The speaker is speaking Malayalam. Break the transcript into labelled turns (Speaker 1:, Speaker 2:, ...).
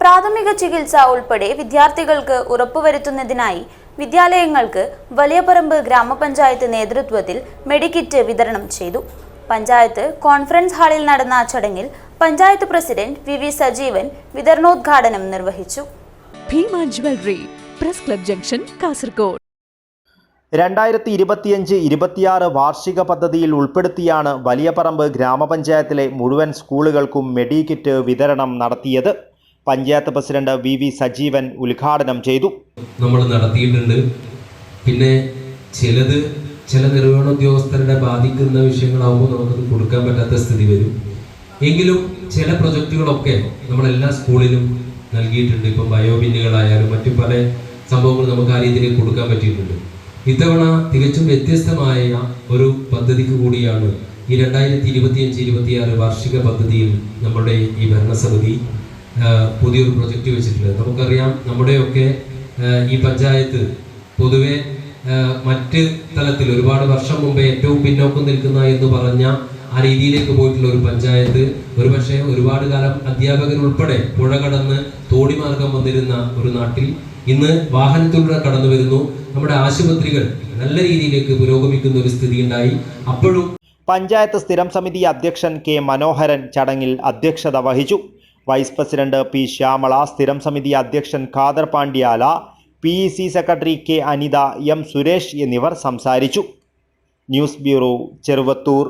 Speaker 1: പ്രാഥമിക ചികിത്സ ഉൾപ്പെടെ വിദ്യാർത്ഥികൾക്ക് ഉറപ്പുവരുത്തുന്നതിനായി വിദ്യാലയങ്ങൾക്ക് വലിയപറമ്പ് ഗ്രാമപഞ്ചായത്ത് നേതൃത്വത്തിൽ മെഡിക്കിറ്റ് വിതരണം ചെയ്തു. പഞ്ചായത്ത് കോൺഫറൻസ് ഹാളിൽ നടന്ന ചടങ്ങിൽ panchayat president V V Sajeevan വിതരണോദ്ഘാടനം നിർവഹിച്ചു.
Speaker 2: Bhima jewellery press club junction Kasaragod.
Speaker 3: രണ്ടായിരത്തി ഇരുപത്തിയഞ്ച് ഇരുപത്തിയാറ് വാർഷിക പദ്ധതിയിൽ ഉൾപ്പെടുത്തിയാണ് വലിയപറമ്പ് ഗ്രാമപഞ്ചായത്തിലെ മുഴുവൻ സ്കൂളുകൾക്കും മെഡിക്കിറ്റ് വിതരണം നടത്തിയത്. Panchayat president V V Sajeevan ഉദ്ഘാടനം ചെയ്തു.
Speaker 4: നമ്മൾ നടത്തിയിട്ടുണ്ട്. പിന്നെ ചിലത് ചില നിർവഹണ ഉദ്യോഗസ്ഥരുടെ ബാധിക്കുന്ന വിഷയങ്ങളാവുമ്പോൾ നമുക്കത് കൊടുക്കാൻ പറ്റാത്ത സ്ഥിതി വരും. എങ്കിലും ചില പ്രൊജക്റ്റുകളൊക്കെ നമ്മളെല്ലാ സ്കൂളിലും നൽകിയിട്ടുണ്ട്. ഇപ്പം ബയോബിന്നുകളായാലും മറ്റു പല സംഭവങ്ങൾ നമുക്ക് ആ രീതിയിൽ കൊടുക്കാൻ പറ്റിയിട്ടുണ്ട്. ഇത്തവണ തികച്ചും വ്യത്യസ്തമായ ഒരു പദ്ധതിക്ക് കൂടിയാണ് ഈ രണ്ടായിരത്തി ഇരുപത്തിയഞ്ച് ഇരുപത്തിയാറ് വാർഷിക പദ്ധതിയിൽ നമ്മുടെ ഈ ഭരണസമിതി പുതിയൊരു പ്രൊജക്റ്റ് വെച്ചിട്ടുള്ളത്. നമുക്കറിയാം നമ്മുടെയൊക്കെ ഈ പഞ്ചായത്ത് പൊതുവെ മറ്റ് തലത്തിൽ ഒരുപാട് വർഷം മുമ്പേ ഏറ്റവും പിന്നോക്കം നിൽക്കുന്ന എന്ന് പറഞ്ഞ ആ രീതിയിലേക്ക് പോയിട്ടുള്ള ഒരു പഞ്ചായത്ത് ഒരുപക്ഷെ ഒരുപാട് കാലം അധ്യാപകർ ഉൾപ്പെടെ പുഴ കടന്ന് തോടിമാർഗം വന്നിരുന്ന ഒരു നാട്ടിൽ ഇന്ന് വാഹനത്തിലൂടെ കടന്നു വരുന്നു. നമ്മുടെ ആശുപത്രികൾ നല്ല രീതിയിലേക്ക് പുരോഗമിക്കുന്ന ഒരു സ്ഥിതി ഉണ്ടായി അപ്പോഴും
Speaker 3: പഞ്ചായത്ത് സ്ഥിരം സമിതി അധ്യക്ഷൻ കെ മനോഹരൻ ചടങ്ങിൽ അധ്യക്ഷത വഹിച്ചു. വൈസ് പ്രസിഡന്റ് പി ശ്യാമള സ്ഥിരം സമിതി അധ്യക്ഷൻ Khader Pandyala P E C secretary K Anitha M Suresh എന്നിവർ സംസാരിച്ചു. News bureau Cheruvathur.